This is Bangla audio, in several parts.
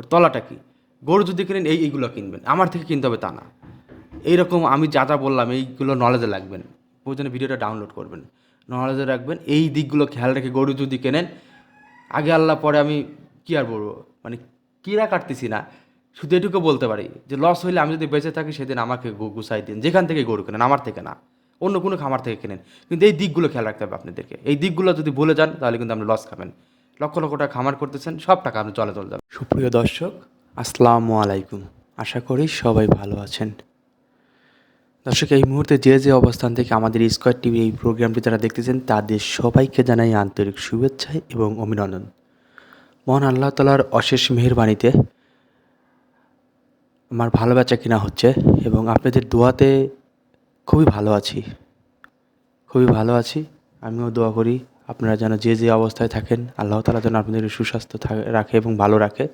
ওর তলাটা কি? গরু যদি কিনেন, এই, এইগুলো কিনবেন। আমার থেকে কিনতে হবে তা না। এইরকম আমি যা যা বললাম, এইগুলো নলেজে লাগবেন। প্রয়োজনে ভিডিওটা ডাউনলোড করবেন। নলেজে রাখবেন। এই দিকগুলো খেয়াল রেখে গরু যদি কেনেন, আগে আল্লাহ, পরে আমি কী আর বলব? মানে কিরা কাটতেছি না। শুধু এটুকু বলতে পারি যে লস হইলে আমি যদি বেঁচে থাকি, সেদিন আমাকে গুছাই দিন। যেখান থেকে গরু কেনেন, আমার থেকে না। অন্য কোনো খামার থেকে কেনেন। কিন্তু এই দিকগুলো খেয়াল রাখতে হবে আপনাদেরকে। এই দিকগুলো যদি ভুলে যান, তাহলে কিন্তু আপনি লস খাবেন। লক্ষ লক্ষ টাকা খামার করতেছেন, সব টাকা আপনি চলে চলে যাবেন। সুপ্রিয় দর্শক, আসসালামু আলাইকুম। আশা করি সবাই ভালো আছেন। দর্শক, এই মুহূর্তে যে যে অবস্থান থেকে আমাদের স্কোয়ার টিভি এই প্রোগ্রামটি যারা দেখতেছেন, তাদের সবাইকে জানাই আন্তরিক শুভেচ্ছা এবং অভিনন্দন। মহান আল্লাহ তালার অশেষ মেহেরবাণীতে আমার ভালো বেচা কিনা হচ্ছে এবং আপনাদের দোয়াতে খুবই ভালো আছি। খুবই ভালো আছি। আমিও দোয়া করি আপনারা যেন যে যে অবস্থায় থাকেন, আল্লাহ তালা যেন আপনাদের সুস্বাস্থ্য রাখে এবং ভালো রাখে।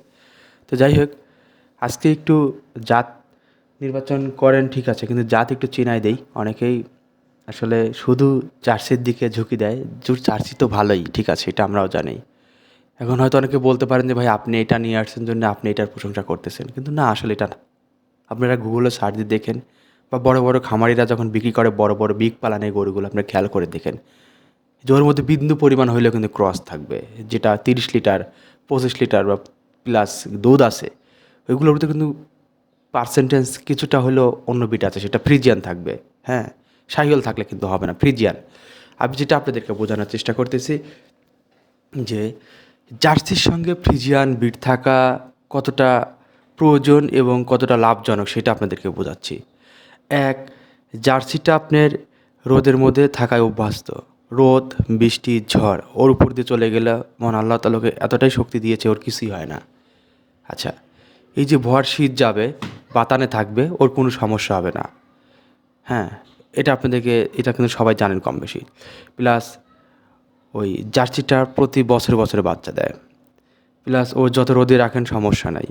তো যাই হোক, আজকে একটু জাত নির্বাচন করেন ঠিক আছে, কিন্তু জাত একটু চিনাই দেই। অনেকেই আসলে শুধু জার্সির দিকে ঝুঁকি দেয় জোর জার্সি তো ভালোই, ঠিক আছে, এটা আমরাও জানি। এখন হয়তো অনেকে বলতে পারেন যে, ভাই, আপনি এটা নিয়ে আসছেন জন্য আপনি এটার প্রশংসা করতেছেন। কিন্তু না, আসলে এটা না। আপনারা গুগলে সার্চ দিয়ে দেখেন, বা বড় বড় খামারিরা যখন বিক্রি করে, বড় বড় বিগ পালানের গরুগুলো আপনারা খেয়াল করে দেখেন। যে ওর মধ্যে বিন্দু পরিমাণ হইলেও কিন্তু ক্রস থাকবে। যেটা তিরিশ লিটার, পঁচিশ লিটার বা প্লাস দুধ আছে, ওইগুলোর মধ্যে কিন্তু পার্সেন্টেজ কিছুটা হলেও অন্য বিট আছে, সেটা ফ্রিজিয়ান থাকবে। হ্যাঁ সাইকেল থাকলে কিন্তু হবে না ফ্রিজিয়ান আমি যেটা আপনাদেরকে বোঝানোর চেষ্টা করতেছি যে জার্সির সঙ্গে ফ্রিজিয়ান বিট থাকা কতটা প্রয়োজন এবং কতটা লাভজনক সেটা আপনাদেরকে বোঝাচ্ছি। এক, জার্সিটা আপনার রোদের মধ্যে থাকায় অভ্যস্ত। রোদ, বৃষ্টি, ঝড়, ওর উপর দিয়ে চলে গেলে মন আল্লাহ তালকে এতটাই শক্তি দিয়েছে, ওর কিছুই হয় না। আচ্ছা এই যে ভর শীত যাবে, বাতানে থাকবে, ওর কোনো সমস্যা হবে না। হ্যাঁ এটা আপনাদেরকে, এটা কিন্তু সবাই জানেন কম বেশি প্লাস ওই জার্সিটা প্রতি বছর বছরে বাচ্চা দেয়। প্লাস ও যত রোদে রাখেন, সমস্যা নাই।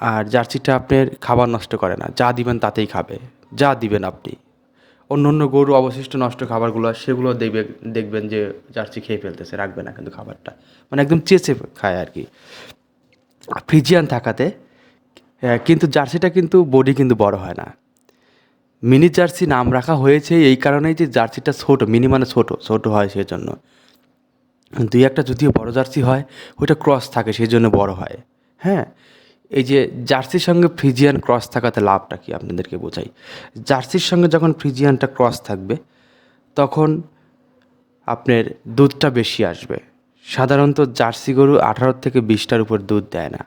আর জার্সিটা আপনার খাবার নষ্ট করে না, যা দিবেন তাতেই খাবে। যা দিবেন আপনি। অন্য অন্য গরু অবশিষ্ট নষ্ট খাবারগুলো, সেগুলো দেখবে, দেখবেন যে জার্সি খেয়ে ফেলতেছে, রাখবে না কিন্তু খাবারটা। মানে একদম চেঁচে খায় আর কি। ফ্রিজিয়ান থাকাতে কিন্তু জার্সিটা কিন্তু বডি কিন্তু বড় হয় না। মিনি জার্সি নাম রাখা হয়েছে এই কারণেই যে জার্সিটা ছোট মিনি মানে ছোট ছোট হয় সেজন্য। দুই একটা যদিও বড় জার্সি হয়, ওইটা ক্রস থাকে সেই জন্য বড় হয়। হ্যাঁ? এই যে জার্সির সঙ্গে ফ্রিজিয়ান ক্রস থাকাতে লাভটা কি আপনাদেরকে বোঝাই? জার্সির সঙ্গে যখন ফ্রিজিয়ানটা ক্রস থাকবে, তখন আপনার দুধটা বেশি আসবে। সাধারণত জার্সি গরু আঠারো থেকে বিশটার উপর দুধ দেয় না।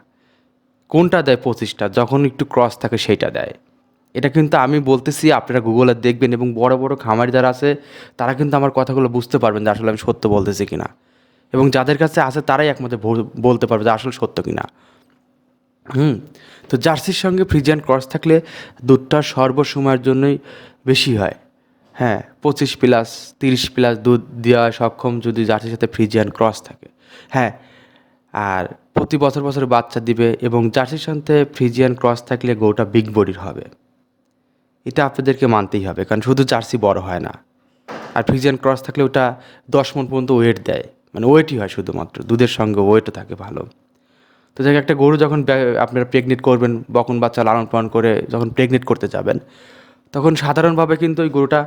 কোনটা দেয় পঁচিশটা? যখন একটু ক্রস থাকে সেইটা দেয়। এটা কিন্তু আমি বলতেছি, আপনারা গুগলে দেখবেন এবং বড় বড় খামারি যারা আছে, তারা কিন্তু আমার কথাগুলো বুঝতে পারবেন যে আসলে আমি সত্য বলতেছি কিনা। এবং যাদের কাছে আছে, তারাই একমাত্র বলতে পারবে যে আসলে সত্য কিনা। হুম। তো জার্সির সঙ্গে ফ্রিজিয়ান ক্রস থাকলে দুধটা সর্বসময়ের জন্যই বেশি হয়। হ্যাঁ পঁচিশ প্লাস, তিরিশ প্লাস দুধ দেওয়া সক্ষম যদি জার্সির সাথে ফ্রিজিয়ান ক্রস থাকে। হ্যাঁ আর প্রতি বছর বছর বাচ্চা দিবে এবং জার্সির সাথে ফ্রিজিয়ান ক্রস থাকলে গরুটা বিগ বডির হবে। এটা আপনাদেরকে মানতেই হবে, কারণ শুধু জার্সি বড় হয় না। আর ফ্রিজিয়ান ক্রস থাকলে ওটা দশ মন পর্যন্ত ওয়েট দেয়। মানে ওয়েটই হয় শুধুমাত্র, দুধের সঙ্গে ওয়েটও থাকে ভালো। তো যাই একটা গরু যখন আপনারা প্রেগনেন্ট করবেন, বকন বাচ্চা লালন পালন করে যখন প্রেগনেন্ট করতে যাবেন, তখন সাধারণভাবে কিন্তু ওই গরুটা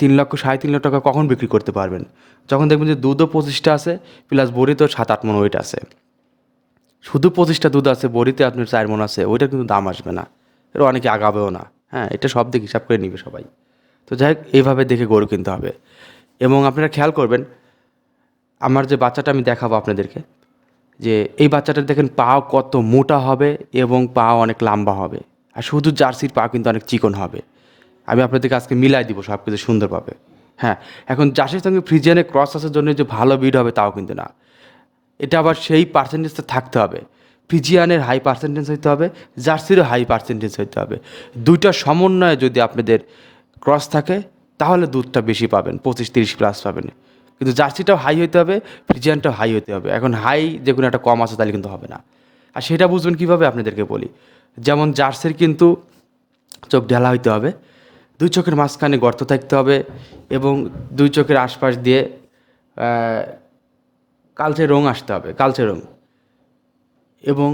তিন লক্ষ, সাড়ে তিন লক্ষ টাকা কখন বিক্রি করতে পারবেন? যখন দেখবেন যে দুধও পঁচিশটা আছে প্লাস বড়িতেও সাত আট মন ওয়েট আছে। শুধু পঁচিশটা দুধ আছে, বড়িতে আপনার চার মন আছে ওইটা কিন্তু দাম আসবে না। এটা অনেকে আগাবেও না। হ্যাঁ এটা সব দিক হিসাব করে নিবে সবাই। তো যাই হোক, এইভাবে দেখে গরু কিনতে হবে। এবং আপনারা খেয়াল করবেন, আমার যে বাচ্চাটা আমি দেখাবো আপনাদেরকে যে এই বাচ্চাটা দেখেন পা কত মোটা হবে এবং পা অনেক লম্বা হবে। আর শুধু জার্সির পা কিন্তু অনেক চিকন হবে। আমি আপনাদেরকে আজকে মিলাই দিব সব কিছু সুন্দরভাবে। হ্যাঁ এখন জার্সির সঙ্গে ফ্রিজিয়ানে ক্রস আসার জন্য যে ভালো বিড হবে তাও কিন্তু না। এটা আবার সেই পার্সেন্টেজটা থাকতে হবে। ফ্রিজিয়ানের হাই পার্সেন্টেজ হইতে হবে, জার্সিরও হাই পার্সেন্টেজ হইতে হবে। দুইটা সমন্বয়ে যদি আপনাদের ক্রস থাকে, তাহলে দুধটা বেশি পাবেন পঁচিশ তিরিশ প্লাস পাবেন। কিন্তু জার্সিটাও হাই হইতে হবে, ফ্রিজিয়ানটাও হাই হইতে হবে। এখন হাই যে কোনো একটা কম আছে তাহলে কিন্তু হবে না। আর সেটা বুঝবেন কীভাবে আপনাদেরকে বলি? যেমন জার্সির কিন্তু চোখ ঢালা হইতে হবে, দুই চোখের মাঝখানে গর্ত থাকতে হবে এবং দুই চোখের আশপাশ দিয়ে কালচে রং আসতে হবে, কালচে রং। এবং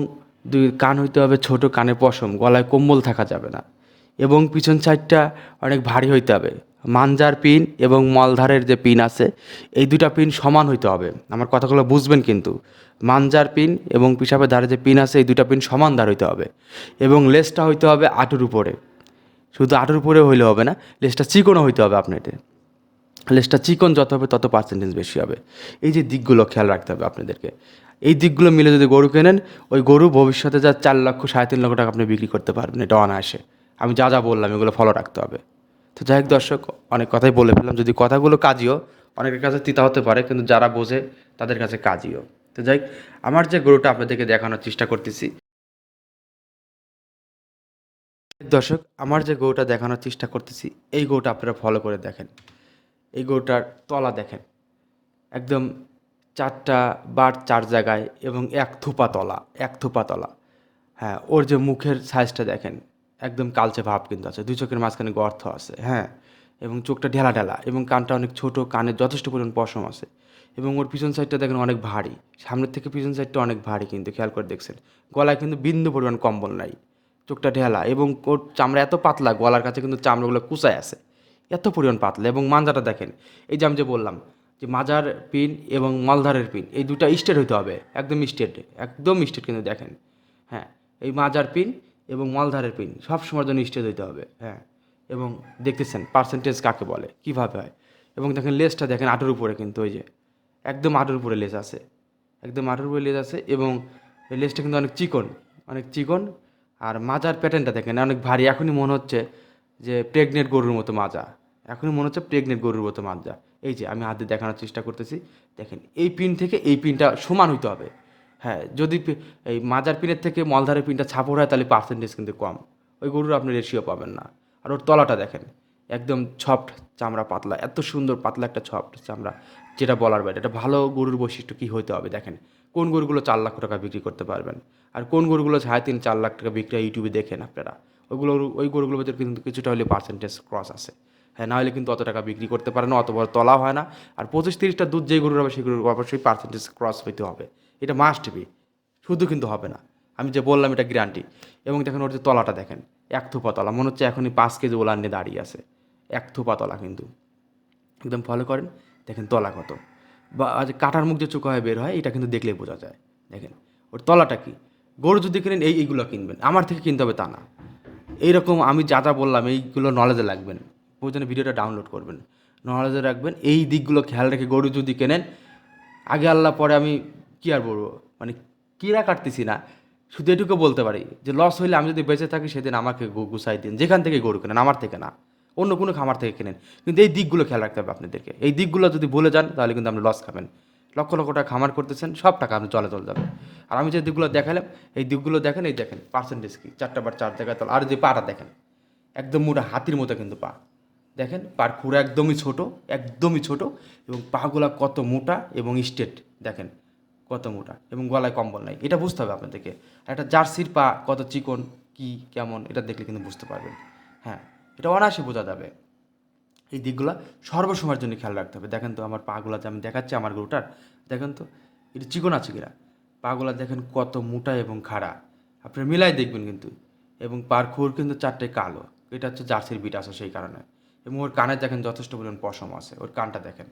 দুই কান হইতে হবে ছোট, কানে পশম, গলায় কম্বল থাকা যাবে না। এবং পিছন সাইডটা অনেক ভারী হইতে হবে। মাঞ্জার পিন এবং মলধারের যে পিন আছে, এই দুটা পিন সমান হইতে হবে। আমার কথাগুলো বুঝবেন কিন্তু। মাঞ্জার পিন এবং পিসাবের ধারে যে পিন আছে, এই দুটা পিন সমান ধার হইতে হবে এবং লেসটা হইতে হবে আটুর উপরে। শুধু আটুর উপরে হইলে হবে না, লেসটা চিকনও হইতে হবে আপনাদের। লেসটা চিকন যত হবে, তত পার্সেন্টেজ বেশি হবে। এই যে দিকগুলো খেয়াল রাখতে হবে আপনাদেরকে। এই দিকগুলো মিলে যদি গরু কেনেন, ওই গরু ভবিষ্যতে যা চার লক্ষ, সাড়ে তিন লক্ষ টাকা আপনি বিক্রি করতে পারবেন, এটা অনায়াসে। আমি যা যা বললাম, এগুলো ফলো রাখতে হবে। তো যাই হোক দর্শক, অনেক কথাই বলে ফেললাম। যদি কথাগুলো কাজিও, অনেকের কাছে তিতা হতে পারে, কিন্তু যারা বোঝে, তাদের কাছে কাজিও। তো যাই আমার যে গরুটা আপনাদেরকে দেখানোর চেষ্টা করতেছি। দর্শক, আমার যে গরুটা দেখানোর চেষ্টা করতেছি, এই গরুটা আপনারা ফলো করে দেখেন। এই গরুটার তলা দেখেন। একদম চারটা বার চার জায়গায় এবং এক থুপা তলা, এক থুপা তলা। হ্যাঁ ওর যে মুখের সাইজটা দেখেন একদম কালচে ভাব কিন্তু আছে। দুই চোখের মাঝখানে গর্ত আছে। হ্যাঁ। এবং চোখটা ঢেলা ঢেলা এবং কানটা অনেক ছোট কানে যথেষ্ট পরিমাণ পশম আছে। এবং ওর পিছন সাইডটা দেখেন অনেক ভারী। সামনের থেকে পিছন সাইডটা অনেক ভারী কিন্তু খেয়াল করে দেখছেন। গলায় কিন্তু বিন্দু পরিমাণ কম্বল নাই। চোখটা ঢেলা এবং ওর চামড়া এত পাতলা গলার কাছে কিন্তু চামড়াগুলো কুচায় আছে। এত পরিমাণ পাতলা এবং মাঞ্জাটা দেখেন এই যে আমি যে বললাম যে মাজার পিন এবং মালধারের পিন এই দুটা স্টেট হইতে হবে। একদম স্টেট একদম স্টেট কিন্তু দেখেন। হ্যাঁ এই মাজার পিন এবং মালধারের পিন সব সময়ের জন্য স্টেট হইতে হবে। হ্যাঁ এবং দেখতেছেন পার্সেন্টেজ কাকে বলে, কীভাবে হয়। এবং দেখেন লেসটা দেখেন আটোর উপরে কিন্তু ওই যে, একদম আটোর উপরে লেস আছে। একদম আটোর উপরে লেস আছে এবং লেসটা কিন্তু অনেক চিকন অনেক চিকন। আর মাজার প্যাটার্নটা দেখেন, অনেক ভারী। এখনই মনে হচ্ছে যে প্রেগনেন্ট গরুর মতো মাজা। এখনই মনে হচ্ছে প্রেগনেন্ট গরুর মতো মাজা। এই যে, আমি হাতে দেখানোর চেষ্টা করতেছি। দেখেন, এই পিন থেকে এই পিনটা সমান হইতে হবে। হ্যাঁ যদি এই মাজার পিনের থেকে মলধারের পিনটা ছাপড় হয়, তাহলে পার্সেন্টেজ কিন্তু কম। ওই গরুর আপনি রেশিও পাবেন না। আর ওর তলাটা দেখেন, একদম সফট চামড়া পাতলা, এত সুন্দর পাতলা একটা সফট চামড়া, যেটা বলার বাইরে। এটা ভালো গরুর বৈশিষ্ট্য কী হইতে হবে, দেখেন। কোন গরুগুলো চার লাখ টাকা বিক্রি করতে পারবেন? আর কোন গরুগুলো সাড়ে তিন, চার লাখ টাকা বিক্রি ইউটিউবে দেখেন আপনারা। ওইগুলো, ওই গরুগুলোর ভিতরে কিন্তু কিছুটা হলে পার্সেন্টেজ ক্রস আছে। হ্যাঁ না হলে কিন্তু অত টাকা বিক্রি করতে পারে না অত বড় তলা হয় না। আর পঁচিশ তিরিশটা দুধ যেই গরুর হবে, সেই গরুর অবশ্যই পার্সেন্টেজ ক্রস হইতে হবে। এটা মাস্ট বি শুধু কিন্তু হবে না। আমি যে বললাম, এটা গ্যারান্টি এবং দেখেন, ওর যে তলাটা দেখেন, এক থুপা তলা। মনে হচ্ছে এখনই পাঁচ কেজি ওলান নিয়ে দাঁড়িয়ে আছে। এক থুপা তলা কিন্তু। একদম ফলো করেন, দেখেন তলা কত। বা আজ কাটার মুখ যে চোখা হয়ে, বের হয়, এটা কিন্তু দেখলেই বোঝা যায়। দেখেন, ওর তলাটা কি? গরু যদি কিনেন, এই এইগুলো কিনবেন। আমার থেকে কিনতে হবে তা না। এইরকম আমি যা যা বললাম, এইগুলো নলেজে লাগবেন প্রয়োজনে ভিডিওটা ডাউনলোড করবেন। নলেজে রাখবেন। এই দিকগুলো খেয়াল রেখে গরু যদি কেনেন, আগে আল্লাহ পরে আমি কি আর বলব? মানে কিরা কাটতেছি না। শুধু এটুকু বলতে পারি যে লস হইলে আমি যদি বেঁচে থাকি, সেদিন আমাকে গুছাই দিন। যেখান থেকে গরু কেনেন, আমার থেকে না। অন্য কোনো খামার থেকে কেনেন। কিন্তু এই দিকগুলো খেয়াল রাখতে হবে আপনাদেরকে। এই দিকগুলো যদি ভুলে যান, তাহলে কিন্তু আপনি লস খাবেন। লক্ষ লক্ষ টাকা খামার করতেছেন, সব টাকা আপনি চলে চলে যাবে আর আমি যে দিকগুলো দেখালাম, এই দিকগুলো দেখেন, এই দেখেন পার্সেন্টেজ কি? চারটা বার চার জায়গায় আর যে পাটা দেখেন, একদম মোটা হাতির মতো কিন্তু পা। দেখেন, পার খুঁড়া একদমই ছোট একদমই ছোট এবং পাগুলা কত মোটা এবং স্টেট দেখেন কত মোটা এবং গলায় কম্বল নাই। এটা বুঝতে হবে আপনাদেরকে। একটা জার্সির পা কত চিকন, কি, কেমন, এটা দেখলে কিন্তু বুঝতে পারবেন। হ্যাঁ এটা অনায়াসে বোঝা যাবে। এই দিকগুলো সর্বসময়ের জন্য খেয়াল রাখতে হবে। দেখেন তো আমার পাগুলা যে আমি দেখাচ্ছি, আমার গরুটার, দেখেন তো, এটা চিকন আছে কিনা? পাগুলা দেখেন কত মোটা এবং খাড়া। আপনারা মিলাই দেখবেন কিন্তু। এবং পার খুর কিন্তু চারটে কালো। এটা হচ্ছে জার্সির বিট আছে সেই কারণে। এবং ওর কানে দেখেন যথেষ্ট পরিমাণ পশম আছে। ওর কানটা দেখেন।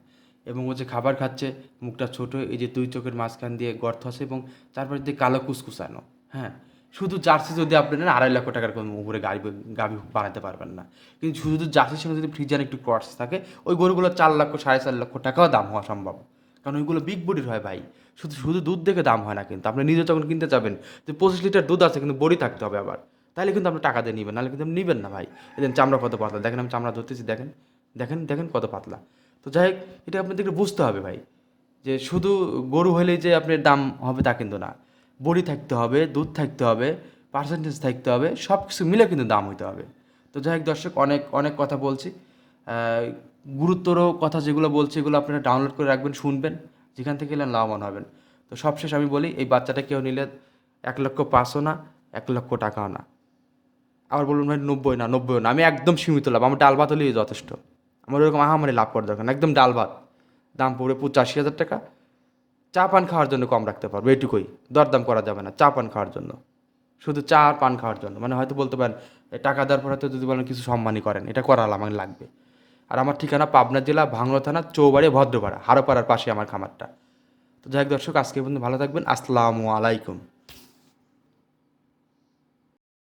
এবং ও যে খাবার খাচ্ছে, মুখটা ছোট, এই যে দুই চোখের মাঝখান দিয়ে গর্ত আছে এবং তারপরে দিয়ে কালো কুসকুসানো হ্যাঁ? শুধু জার্সি যদি আপনি নেন, আড়াই লক্ষ টাকার কোনো উপরে গাড়ি গাড়ি বানাতে পারবেন না। কিন্তু শুধু জার্সির সঙ্গে যদি ফ্রিজার একটু ক্রস থাকে, ওই গরুগুলো চার লক্ষ, সাড়ে চার লক্ষ টাকাও দাম হওয়া সম্ভব। কারণ ওইগুলো বিগ বডির হয় ভাই। শুধু শুধু দুধ দেখে দাম হয় না কিন্তু। আপনি নিজে যখন কিনতে যাবেন, যে পঁচিশ লিটার দুধ আছে কিন্তু বড়ি থাকতে হবে আবার। তাহলে কিন্তু আপনি টাকা দিয়ে নেবেন, নাহলে কিন্তু আপনি নেবেন না ভাই। এদিন চামড়া কত পাতলা, দেখেন আমি চামড়া ধরতেছি, দেখেন দেখেন দেখেন কত পাতলা। তো যাই হোক, এটা আপনাদেরকে বুঝতে হবে ভাই, যে শুধু গরু হলেই যে আপনার দাম হবে তা কিন্তু না। বড়ি থাকতে হবে, দুধ থাকতে হবে পার্সেন্টেজ থাকতে হবে সব কিছু মিলে কিন্তু দাম হইতে হবে। তো যাই হোক, দর্শক, অনেক অনেক কথা বলছি। গুরুত্বর কথা যেগুলো বলছি, এগুলো আপনারা ডাউনলোড করে রাখবেন, শুনবেন, যেখান থেকে এলেন লাভবান হবেন। তো সবশেষ আমি বলি, এই বাচ্চাটা কেউ নিলে এক লক্ষ পাঁচশো না, এক লক্ষ টাকাও না। আবার বলুন ভাই, নব্বই না নব্বই না, আমি একদম সীমিত লাভ, আমার ডাল ভাত যথেষ্ট। আমার ওরকম আহামারি লাভ করার দরকার একদম ডাল ভাত। দাম পড়বে পঁচাশি হাজার টাকা। চা পান খাওয়ার জন্য কম রাখতে পারব, এটুকুই। দরদাম করা যাবে না, চা পান খাওয়ার জন্য। শুধু চা আর পান খাওয়ার জন্য। মানে হয়তো বলতে পারেন টাকা দেওয়ার পর হয়তো যদি বলেন কিছু সম্মানই করেন, এটা করাল আমার লাগবে। আর আমার ঠিকানা পাবনা জেলা, ভাঙড়া থানা চৌবাড়ি ভদ্রপাড়া, হারোপাড়ার পাশে আমার খামারটা। তো যাই হোক দর্শক, আজকে পর্যন্ত ভালো থাকবেন। আসসালামু আলাইকুম।